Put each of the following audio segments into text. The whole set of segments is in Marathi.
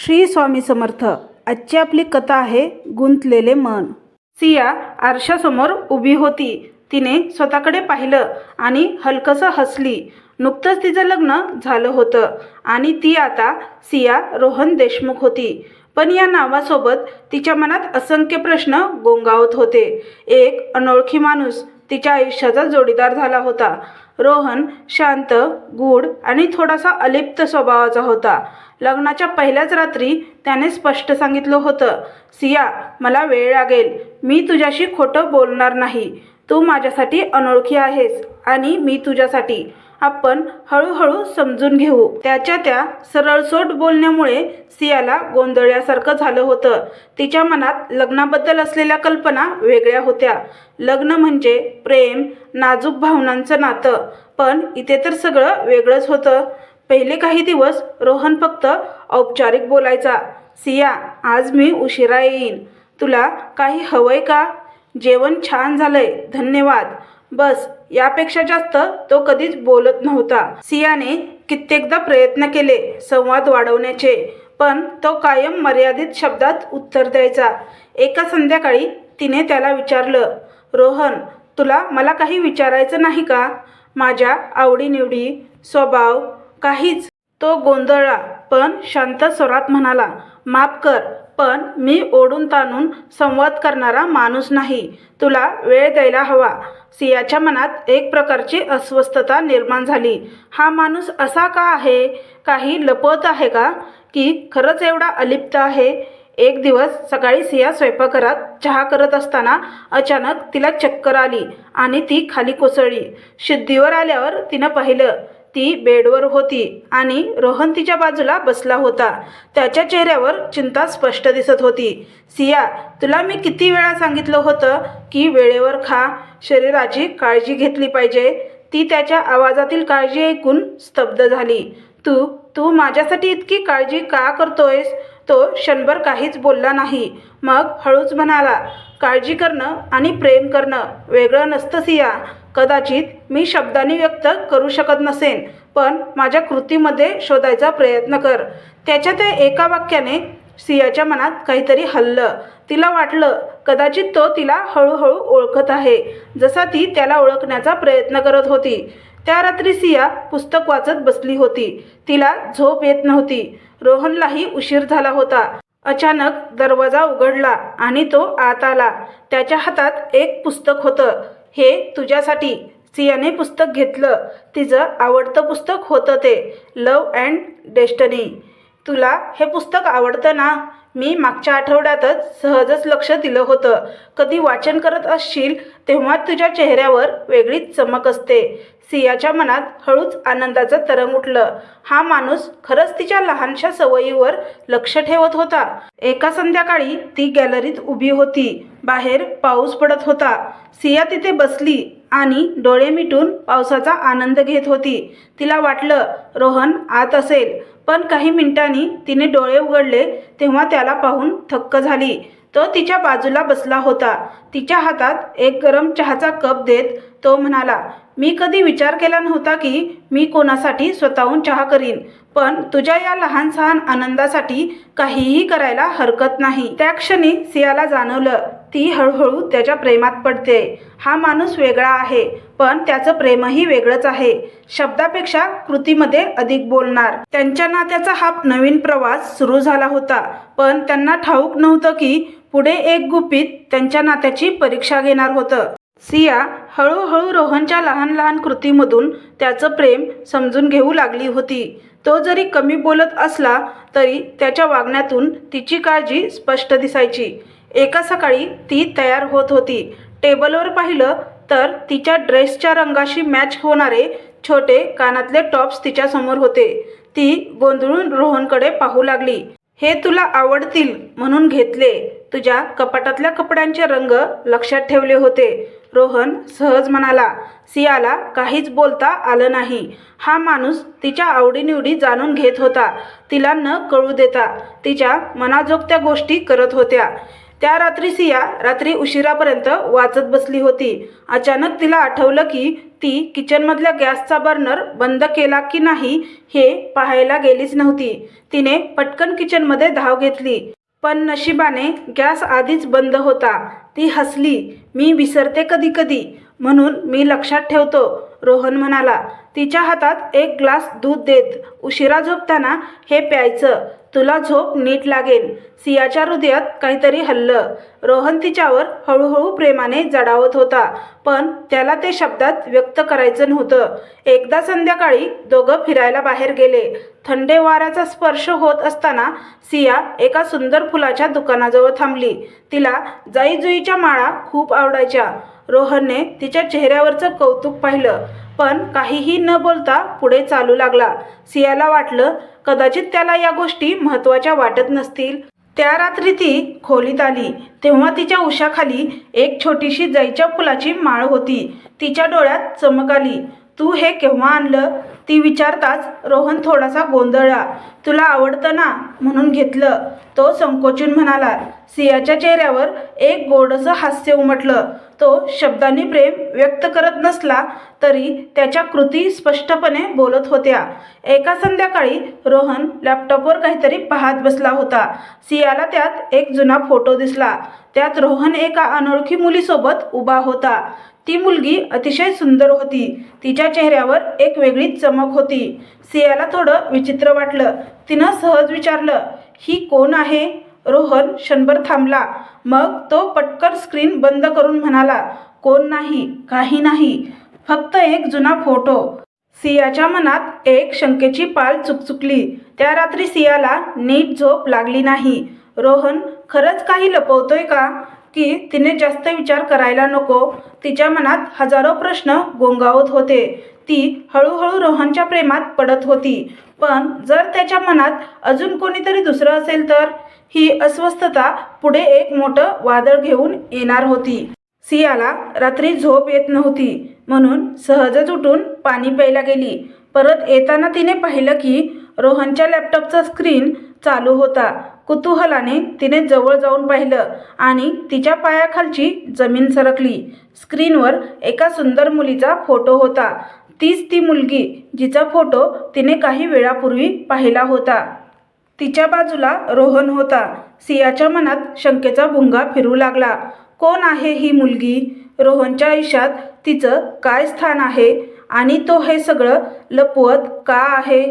श्री स्वामी समर्थ आजची आपली कथा आहे गुंतलेले मन. सिया आरशासमोर उभी होती. तिने स्वतःकडे पाहिलं आणि हलकसं हसली. नुकतंच तिचं लग्न झालं होतं आणि ती आता सिया रोहन देशमुख होती. पण या नावासोबत तिच्या मनात असंख्य प्रश्न गोंगावत होते. एक अनोळखी माणूस तिच्या आयुष्याचा जोडीदार झाला होता. रोहन शांत गूढ आणि थोडासा अलिप्त स्वभावाचा होता. लग्नाच्या पहिल्याच रात्री त्याने स्पष्ट सांगितलं होतं सिया मला वेळ लागेल. मी तुझ्याशी खोटं बोलणार नाही. तू माझ्यासाठी अनोळखी आहेस आणि मी तुझ्यासाठी. आपण हळूहळू समजून घेऊ. त्याच्या त्या सरळसोट बोलण्यामुळे सियाला गोंधळल्यासारखं झालं होतं. तिच्या मनात लग्नाबद्दल असलेल्या कल्पना वेगळ्या होत्या. लग्न म्हणजे प्रेम नाजूक भावनांचं नातं. पण इथे तर सगळं वेगळंच होतं. पहिले काही दिवस रोहन फक्त औपचारिक बोलायचा सिया आज मी उशिरा येईन. तुला काही हवंय का? जेवण छान झालंय. धन्यवाद. बस यापेक्षा जास्त तो कधीच बोलत नव्हता. सियाने कित्येकदा प्रयत्न केले संवाद वाढवण्याचे पण तो कायम मर्यादित शब्दात उत्तर द्यायचा. एका संध्याकाळी तिने त्याला विचारलं रोहन तुला मला काही विचारायचं नाही का? माझ्या आवडीनिवडी स्वभाव काहीच. तो गोंधळला पण शांत स्वरात म्हणाला माफ कर पण मी ओढून ताणून संवाद करणारा माणूस नाही. तुला वेळ द्यायला हवा. सियाच्या मनात एक प्रकारची अस्वस्थता निर्माण झाली. हा माणूस असा का आहे? काही लपवत आहे का? की खरंच एवढा अलिप्त आहे? एक दिवस सकाळी सिया स्वयंपाकघरात चहा करत असताना अचानक तिला चक्कर आली आणि ती खाली कोसळली. शुद्धीवर आल्यावर तिनं पाहिलं ती बेडवर होती आणि रोहन तिच्या बाजूला बसला होता. त्याच्या चेहऱ्यावर चिंता स्पष्ट दिसत होती. सिया तुला मी किती वेळा सांगितलं होतं की वेळेवर खा. शरीराची काळजी घेतली पाहिजे. ती त्याच्या आवाजातील काळजी ऐकून स्तब्ध झाली. तू तू माझ्यासाठी इतकी काळजी का करतोयस? तो क्षणभर काहीच बोलला नाही. मग हळूच म्हणाला काळजी करणं आणि प्रेम करणं वेगळं नसतं सिया. कदाचित मी शब्दांनी व्यक्त करू शकत नसेन पण माझ्या कृतीमध्ये शोधायचा प्रयत्न कर. त्याच्या त्या एका वाक्याने सियाच्या मनात काहीतरी हल्लं. तिला वाटलं कदाचित तो तिला हळूहळू ओळखत आहे जसा ती त्याला ओळखण्याचा प्रयत्न करत होती. त्या रात्री सिया पुस्तक वाचत बसली होती. तिला झोप येत नव्हती. रोहनलाही उशीर झाला होता. अचानक दरवाजा उघडला आणि तो आत आला. त्याच्या हातात एक पुस्तक होतं. हे तुझ्यासाठी. सियाने पुस्तक घेतलं. तिचं आवडतं पुस्तक होतं ते लव अँड डेस्टनी तुला हे पुस्तक आवडतं ना? मी मागच्या आठवड्यातच सहजच लक्ष दिलं होतं. कधी वाचन करत असशील तेव्हा तुझ्या चेहऱ्यावर वेगळीच चमक असते. सियाच्या मनात हळूच आनंदाचं तरंग उठलं. हा माणूस खरंच तिच्या लहानशा सवयीवर लक्ष ठेवत होता. एका संध्याकाळी ती गॅलरीत उभी होती. बाहेर पाऊस पडत होता. सिया तिथे बसली आणि डोळे मिटून पावसाचा आनंद घेत होती. तिला वाटलं रोहन आत असेल. पण काही मिनिटांनी तिने डोळे उघडले तेव्हा त्याला पाहून थक्क झाली. तो तिच्या बाजूला बसला होता. तिच्या हातात एक गरम चहाचा कप देत तो म्हणाला मी कधी विचार केला नव्हता की मी कोणासाठी स्वतःहून चहा करीन पण तुझ्या या लहान सहान आनंदासाठी काहीही करायला हरकत नाही. त्या क्षणी सियाला जाणवलं ती हळूहळू त्याच्या प्रेमात पडते. हा माणूस वेगळा आहे पण त्याचं प्रेमही वेगळंच आहे. शब्दापेक्षा कृतीमध्ये अधिक बोलणार. त्यांच्या नात्याचा हा नवीन प्रवास सुरू झाला होता पण त्यांना ठाऊक नव्हतं की पुढे एक गुपित त्यांच्या नात्याची परीक्षा घेणार होतं. सिया हळूहळू रोहनच्या लहान लहान कृतीमधून त्याचं प्रेम समजून घेऊ लागली होती. तो जरी कमी बोलत असला तरी त्याच्या वागण्यातून तिची काळजी स्पष्ट दिसायची. एका सकाळी ती तयार होत होती. टेबलवर पाहिलं तर तिच्या ड्रेसच्या रंगाशी मॅच होणारे छोटे कानातले टॉप्स तिच्यासमोर होते. ती गोंधळून रोहनकडे पाहू लागली. हे तुला आवडतील म्हणून घेतले. तुझ्या कपाटातल्या कपड्यांचे रंग लक्षात ठेवले होते. रोहन सहज म्हणाला सियाला काहीच बोलता आलं नाही. हा माणूस तिच्या आवडीनिवडी जाणून घेत होता. तिला न कळू देता तिच्या मनाजोगत्या गोष्टी करत होत्या. त्या रात्री सिया रात्री उशिरापर्यंत वाचत बसली होती. अचानक तिला आठवलं की ती किचनमधल्या गॅसचा बर्नर बंद केला की नाही हे पाहायला गेलीच नव्हती. तिने पटकन किचनमध्ये धाव घेतली. पण नशिबाने गॅस आधीच बंद होता. ती हसली. मी विसरते कधी कधी. म्हणून मी लक्षात ठेवतो. रोहन म्हणाला तिच्या हातात एक ग्लास दूध देत. उशिरा झोपताना हे प्यायचं. तुला झोप नीट लागेल. सियाच्या हृदयात काहीतरी हल्लं. रोहन तिच्यावर हळूहळू प्रेमाने जडावत होता पण त्याला ते शब्दात व्यक्त करायचं नव्हतं. एकदा संध्याकाळी दोघं फिरायला बाहेर गेले. थंडे वाऱ्याचा स्पर्श होत असताना सिया एका सुंदर फुलाच्या दुकानाजवळ थांबली. तिला जाईजुईच्या माळा खूप आवडायच्या. रोहनने तिच्या चेहऱ्यावरचं कौतुक पाहिलं. पण काहीही न बोलता पुढे चालू लागला. सियाला वाटलं कदाचित त्याला या गोष्टी महत्त्वाच्या वाटत नसतील. त्या रात्री ती खोलीत आली. तेव्हा तिच्या उशाखाली एक छोटीशी जाईच्या फुलाची माळ होती. तिच्या डोळ्यात चमक आली. तू हे केव्हा आणलं? ती विचारताच रोहन थोडासा गोंधळला. तुला आवडतं ना? म्हणून घेतलं. तो संकोचून म्हणाला. सियाच्या चेहऱ्यावर एक गोडसं हास्य उमटलं. तो शब्दांनी प्रेम व्यक्त करत नसला तरी त्याच्या कृती स्पष्टपणे बोलत होत्या. एका संध्याकाळी रोहन लॅपटॉपवर काहीतरी पाहत बसला होता. सियाला त्यात एक जुना फोटो दिसला. त्यात रोहन एका अनोळखी मुलीसोबत उभा होता. ती मुलगी अतिशय सुंदर होती. तिच्या चेहऱ्यावर एक वेगळीच चमक होती. सियाला थोडं विचित्र वाटलं. तिनं सहज विचारलं ही कोण आहे? रोहन क्षणभर थांबला. मग तो पटकन स्क्रीन बंद करून म्हणाला कोण नाही काही नाही फक्त एक जुना फोटो सियाच्या मनात एक शंकेची पाल चुकचुकली. त्या रात्री सियाला नीट झोप लागली नाही. रोहन खरंच काही लपवतोय का? की तिने जास्त विचार करायला नको. तिच्या मनात हजारो प्रश्न गोंगावत होते. ती हळूहळू रोहनच्या प्रेमात पडत होती. पण जर त्याच्या मनात अजून कोणीतरी दुसरं असेल तर? ही अस्वस्थता पुढे एक मोठं वादळ घेऊन येणार होती. सियाला रात्री झोप येत नव्हती म्हणून सहजच उठून पाणी प्यायला गेली. परत येताना तिने पाहिलं की रोहनच्या लॅपटॉपचा स्क्रीन चालू होता. कुतूहलाने तिने जवळ जाऊन पाहिलं आणि तिच्या पायाखालची जमीन सरकली. स्क्रीनवर एका सुंदर मुलीचा फोटो होता. तीच ती मुलगी जिचा फोटो तिने काही वेळापूर्वी पाहिला होता. तिच्या बाजूला रोहन होता. सियाच्या मनात शंकेचा भुंगा फिरू लागला. कोण आहे ही मुलगी? रोहनच्या आयुष्यात तिचं काय स्थान आहे? आणि तो हे सगळं लपवत का आहे?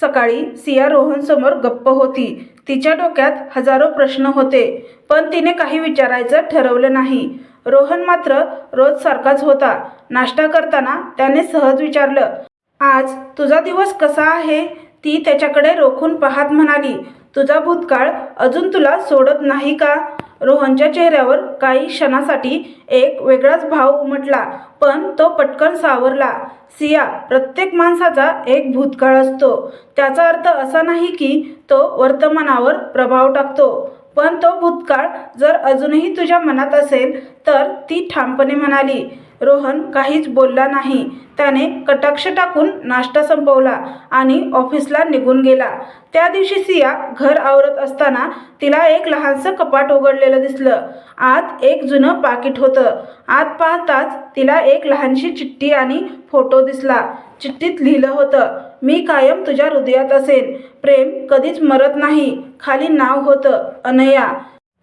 सकाळी सिया रोहनसमोर गप्प होती. तिच्या डोक्यात हजारो प्रश्न होते पण तिने काही विचारायचं ठरवलं नाही. रोहन मात्र रोज सारखाच होता. नाश्ता करताना त्याने सहज विचारलं आज तुझा दिवस कसा आहे? ती त्याच्याकडे रोखून पाहत म्हणाली तुझा भूतकाळ अजून तुला सोडत नाही का? रोहनच्या चेहऱ्यावर काही क्षणासाठी एक वेगळाच भाव उमटला पण तो पटकन सावरला सिया प्रत्येक माणसाचा एक भूतकाळ असतो. त्याचा अर्थ असा नाही की तो वर्तमानावर प्रभाव टाकतो पण तो भूतकाळ जर अजूनही तुझ्या मनात असेल तर ती ठामपणे म्हणाली रोहन काहीच बोलला नाही. त्याने कटाक्ष टाकून नाश्ता संपवला आणि ऑफिसला निघून गेला. त्या दिवशी सिया घर आवरत असताना तिला एक लहानसं कपाट उघडलेलं दिसलं. आत एक जुनं पाकिट होतं. आत पाहताच तिला एक लहानशी चिठ्ठी आणि फोटो दिसला. चिठ्ठीत लिहिलं होतं मी कायम तुझ्या हृदयात असेन. प्रेम कधीच मरत नाही. खाली नाव होतं अनया.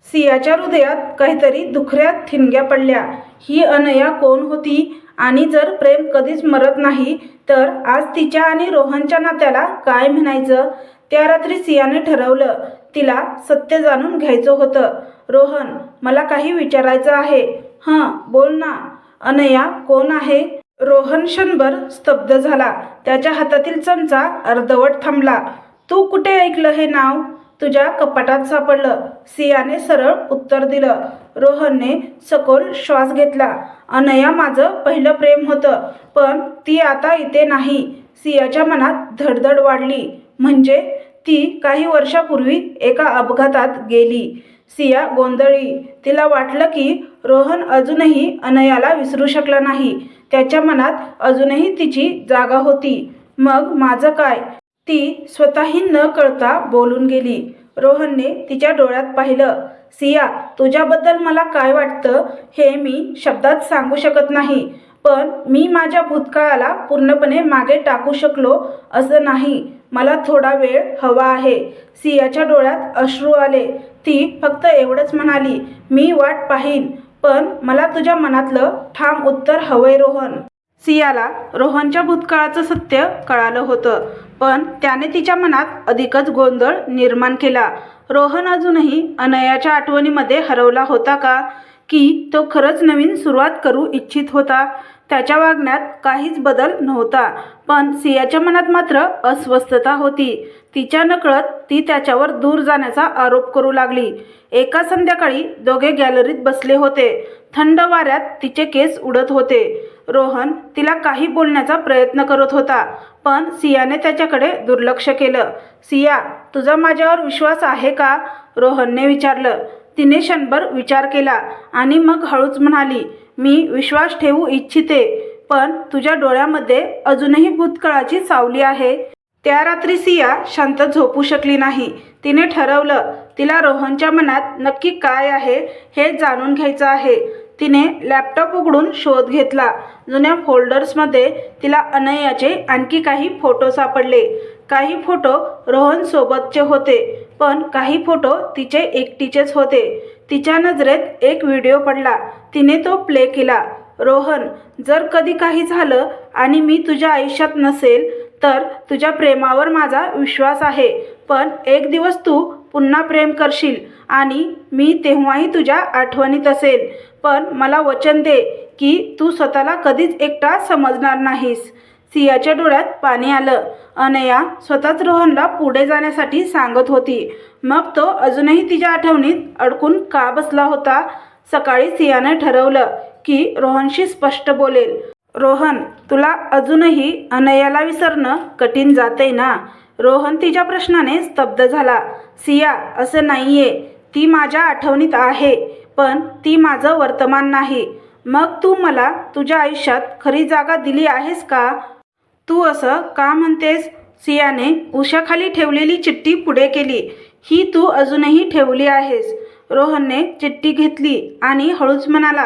सियाच्या हृदयात काहीतरी दुखऱ्या ठिणग्या पडल्या. ही अनया कोण होती? आणि जर प्रेम कधीच मरत नाही तर आज तिच्या आणि रोहनच्या नात्याला काय म्हणायचं? त्या रात्री सियाने ठरवलं तिला सत्य जाणून घ्यायचं होतं. रोहन मला काही विचारायचं आहे. हां बोल ना. अनया कोण आहे? रोहन क्षणभर स्तब्ध झाला. त्याच्या हातातील चमचा अर्धवट थांबला. तू कुठे ऐकलं हे नाव? तुझ्या कपाटात सापडलं. सियाने सरळ उत्तर दिलं. रोहनने सखोल श्वास घेतला. अनया माझं पहिलं प्रेम होतं पण ती आता इथे नाही. सियाच्या मनात धडधड वाढली. म्हणजे ती काही वर्षापूर्वी एका अपघातात गेली. सिया गोंधळी. तिला वाटलं की रोहन अजूनही अनयाला विसरू शकला नाही. त्याच्या मनात अजूनही तिची जागा होती. मग माझं काय? ती स्वतःही न कळता बोलून गेली. रोहनने तिच्या डोळ्यात पाहिलं सिया तुझ्याबद्दल मला काय वाटतं हे मी शब्दात सांगू शकत नाही पण मी माझ्या भूतकाळाला पूर्णपणे मागे टाकू शकलो असं नाही. मला थोडा वेळ हवा आहे. सियाच्या डोळ्यात अश्रू आले. ती फक्त एवढंच म्हणाली मी वाट पाहीन पण मला तुझ्या मनातलं ठाम उत्तर हवंय रोहन. सियाला रोहनच्या भूतकाळाचं सत्य कळालं होतं. पण त्याने तिच्या मनात अधिकच गोंधळ निर्माण केला. रोहन अजूनही अनयाच्या आठवणीमध्ये हरवला होता का? की तो खरंच नवीन सुरुवात करू इच्छित होता? त्याच्या वागण्यात काहीच बदल नव्हता पण सियाच्या मनात मात्र अस्वस्थता होती. तिच्या नकळत ती त्याच्यावर दूर जाण्याचा आरोप करू लागली. एका संध्याकाळी दोघे गॅलरीत बसले होते. थंड वाऱ्यात तिचे केस उडत होते. रोहन तिला काही बोलण्याचा प्रयत्न करत होता पण सियाने त्याच्याकडे दुर्लक्ष केलं. सिया तुझा माझ्यावर विश्वास आहे का? रोहनने विचारलं. तिने क्षणभर विचार केला आणि मग हळूच म्हणाली मी विश्वास ठेवू इच्छिते पण तुझ्या डोळ्यामध्ये अजूनही भूतकाळाची सावली आहे. त्या रात्री सिया शांत झोपू शकली नाही. तिने ठरवलं तिला रोहनच्या मनात नक्की काय आहे हे जाणून घ्यायचं आहे. तिने लॅपटॉप उघडून शोध घेतला. जुन्या फोल्डर्समध्ये तिला अनयाचे आणखी काही फोटो सापडले. काही फोटो रोहनसोबतचे होते पण काही फोटो तिचे एकटीचेच होते. तिच्या नजरेत एक व्हिडिओ पडला. तिने तो प्ले केला. रोहन जर कधी काही झालं आणि मी तुझ्या आयुष्यात नसेल तर तुझ्या प्रेमावर माझा विश्वास आहे पण एक दिवस तू पुन्हा प्रेम करशील आणि मी तेव्हाही तुझ्या आठवणीत असेल पण मला वचन दे की तू स्वतःला कधीच एकटा समजणार नाहीस. सियाच्या डोळ्यात पाणी आलं. अनया स्वतःच रोहनला पुढे जाण्यासाठी सांगत होती. मग तो अजूनही तिच्या आठवणीत अडकून का बसला होता? सकाळी सियाने ठरवलं की रोहनशी स्पष्ट बोलेल. रोहन तुला अजूनही अनयाला विसरणं कठीण जाते ना? रोहन तिच्या प्रश्नाने स्तब्ध झाला. सिया असं नाहीये. ती माझ्या आठवणीत आहे पण ती माझं वर्तमान नाही. मग तू मला तुझ्या आयुष्यात खरी जागा दिली आहेस का? तू असं का म्हणतेस? सियाने उशाखाली ठेवलेली चिठ्ठी पुढे केली. ही तू अजूनही ठेवली आहेस. रोहनने चिठ्ठी घेतली आणि हळूच म्हणाला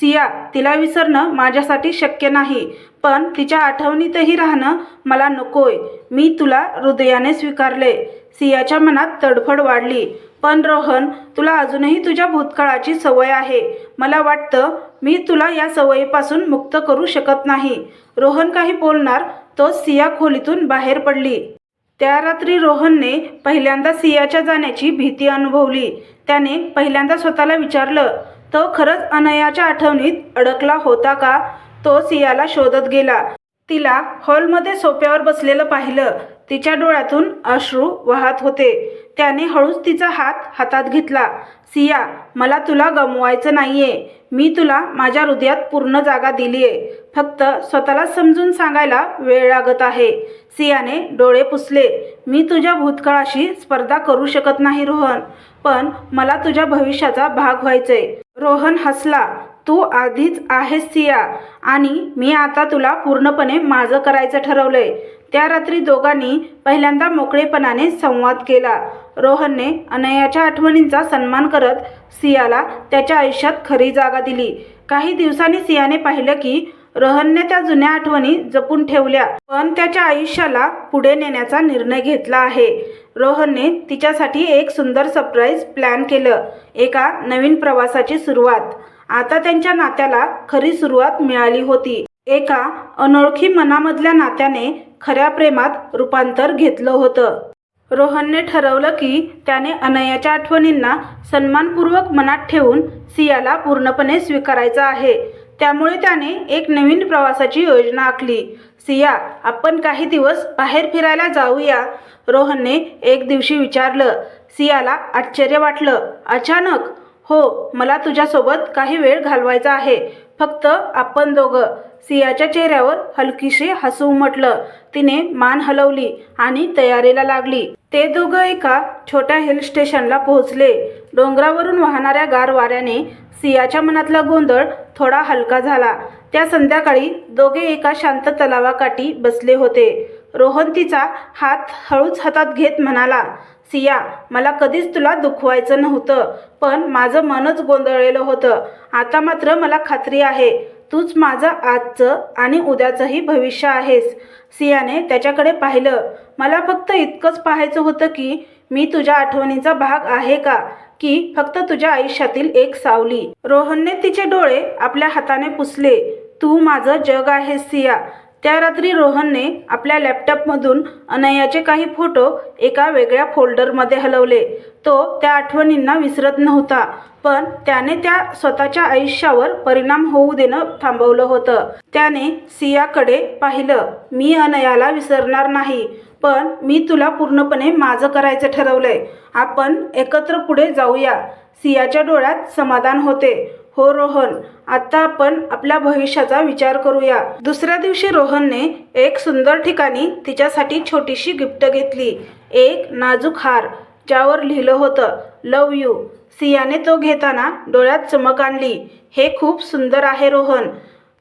सिया तिला विसरणं माझ्यासाठी शक्य नाही. पण तिच्या आठवणीतही राहणं मला नकोय. मी तुला हृदयाने स्वीकारले. सियाच्या मनात तडफड वाढली. पण रोहन तुला अजूनही तुझ्या भूतकाळाची सवय आहे. मला वाटतं मी तुला या सवयीपासून मुक्त करू शकत नाही. रोहन काही बोलणार तो सिया खोलीतून बाहेर पडली. त्या रात्री रोहनने पहिल्यांदा सियाच्या जाण्याची भीती अनुभवली. त्याने पहिल्यांदा स्वतःला विचारलं तो खरंच अनयाच्या आठवणीत अडकला होता का? तो सियाला शोधत गेला. तिला हॉलमध्ये सोफ्यावर बसलेलं पाहिलं. तिच्या डोळ्यातून अश्रू वाहत होते. त्याने हळूच तिचा हात हातात घेतला. सिया मला तुला गमवायचं नाहीये. मी तुला माझ्या हृदयात पूर्ण जागा दिली आहे फक्त स्वतःला समजून सांगायला वेळ लागत आहे. सियाने डोळे पुसले. मी तुझ्या भूतकाळाशी स्पर्धा करू शकत नाही रोहन. पण मला तुझ्या भविष्याचा भाग व्हायचंय. रोहन हसला. तू आधीच आहेस सिया. आणि मी आता तुला पूर्णपणे माझं करायचं ठरवलंय. त्या रात्री दोघांनी पहिल्यांदा मोकळेपणाने संवाद केला. रोहनने अनयाच्या आठवणींचा सन्मान करत सियाला त्याच्या आयुष्यात खरी जागा दिली. काही दिवसांनी सियाने पाहिलं की रोहनने त्या जुन्या आठवणी जपून ठेवल्या पण त्याच्या आयुष्याला पुढे नेण्याचा निर्णय घेतला आहे. रोहनने तिच्यासाठी एक सुंदर सरप्राईज प्लॅन केलं एका नवीन प्रवासाची सुरुवात. आता त्यांच्या नात्याला खरी सुरुवात मिळाली होती. एका अनोळखी मनामधल्या नात्याने खऱ्या प्रेमात रूपांतर घेतलं होतं. रोहनने ठरवलं की त्याने अनयाच्या आठवणींना सन्मानपूर्वक मनात ठेवून सियाला पूर्णपणे स्वीकारायचं आहे. त्यामुळे त्याने एक नवीन प्रवासाची योजना आखली. सिया आपण काही दिवस बाहेर फिरायला जाऊया रोहनने एक दिवशी विचारलं. सियाला आश्चर्य वाटलं. अचानक हो मला तुझ्यासोबत काही वेळ घालवायचा आहे. फक्त आपण दोघं सियाच्या चेहऱ्यावर हलकीशी हसू उमटलं तिने मान हलवली आणि तयारीला लागली. ते दोघं एका छोट्या हिल स्टेशनला पोहोचले. डोंगरावरून वाहणाऱ्या गार वाऱ्याने सियाच्या मनातला गोंधळ थोडा हलका झाला. त्या संध्याकाळी दोघे एका शांत तलावाकाठी बसले होते. रोहन तिचा हात हळूच हातात घेत म्हणाला सिया मला कधीच तुला दुखवायचं नव्हतं पण माझं मनच गोंधळलेलं होतं. आता मात्र मला खात्री आहे तूच माझं आजचं आणि उद्याचंही भविष्य आहेस. सियाने त्याच्याकडे पाहिलं. मला फक्त इतकंच पाहायचं होतं की मी तुझ्या आठवणीचा भाग आहे का की फक्त तुझ्या आयुष्यातील एक सावली. रोहनने तिचे डोळे आपल्या हाताने पुसले. तू माझं जग आहेस सिया. त्या रात्री रोहनने आपल्या लॅपटॉपमधून अनयाचे काही फोटो एका वेगळ्या फोल्डरमध्ये हलवले. तो त्या आठवणींना विसरत नव्हता पण त्याने त्या स्वतःच्या आयुष्यावर परिणाम होऊ देणं थांबवलं होतं. त्याने सियाकडे पाहिलं मी अनयाला विसरणार नाही पण मी तुला पूर्णपणे माझं करायचं ठरवलंय. आपण एकत्र पुढे जाऊया. सियाच्या डोळ्यात समाधान होते. हो रोहन. आता आपण आपल्या भविष्याचा विचार करूया. दुसऱ्या दिवशी रोहनने एक सुंदर ठिकाणी तिच्यासाठी छोटीशी गिफ्ट घेतली. एक नाजूक हार ज्यावर लिहिलं होतं लव यू. सियाने तो घेताना डोळ्यात चमक आणली. हे खूप सुंदर आहे रोहन.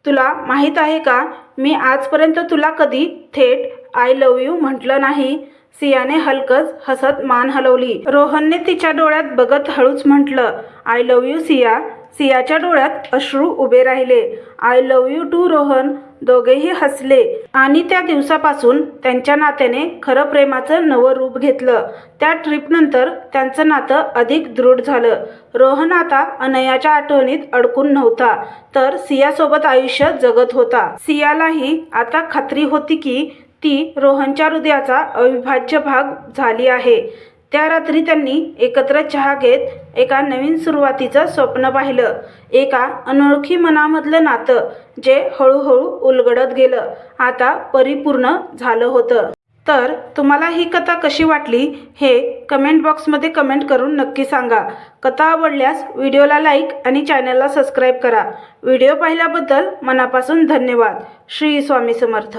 तुला माहीत आहे का? मी आजपर्यंत तुला कधी थेट आय लव यू म्हटलं नाही. सियाने हलकच हसत मान हलवली. रोहनने तिच्या डोळ्यात बघत हळूच म्हटलं आय लव यू सिया. सियाच्या डोळ्यात अश्रू उभे राहिले. I love you too Rohan. दोघेही हसले. आणि त्या दिवसापासून त्यांच्या नात्याने खरं प्रेमाचं नवं रूप घेतलं. त्या ट्रिपनंतर त्यांचं नातं अधिक दृढ झालं. रोहन आता अनयाच्या आठवणीत अडकून नव्हता तर सियासोबत आयुष्य जगत होता. सियालाही आता खात्री होती की ती रोहनच्या हृदयाचा अविभाज्य भाग झाली आहे. त्या रात्री त्यांनी एकत्र चहा घेत एका नवीन सुरुवातीचं स्वप्न पाहिलं. एका अनोळखी मनामधलं नातं जे हळूहळू उलगडत गेलं. आता परिपूर्ण झालं होतं. तर तुम्हाला ही कथा कशी वाटली हे कमेंट बॉक्समध्ये कमेंट करून नक्की सांगा. कथा आवडल्यास व्हिडिओला लाईक आणि चॅनलला सबस्क्राईब करा. व्हिडिओ पाहिल्याबद्दल मनापासून धन्यवाद. श्री स्वामी समर्थ.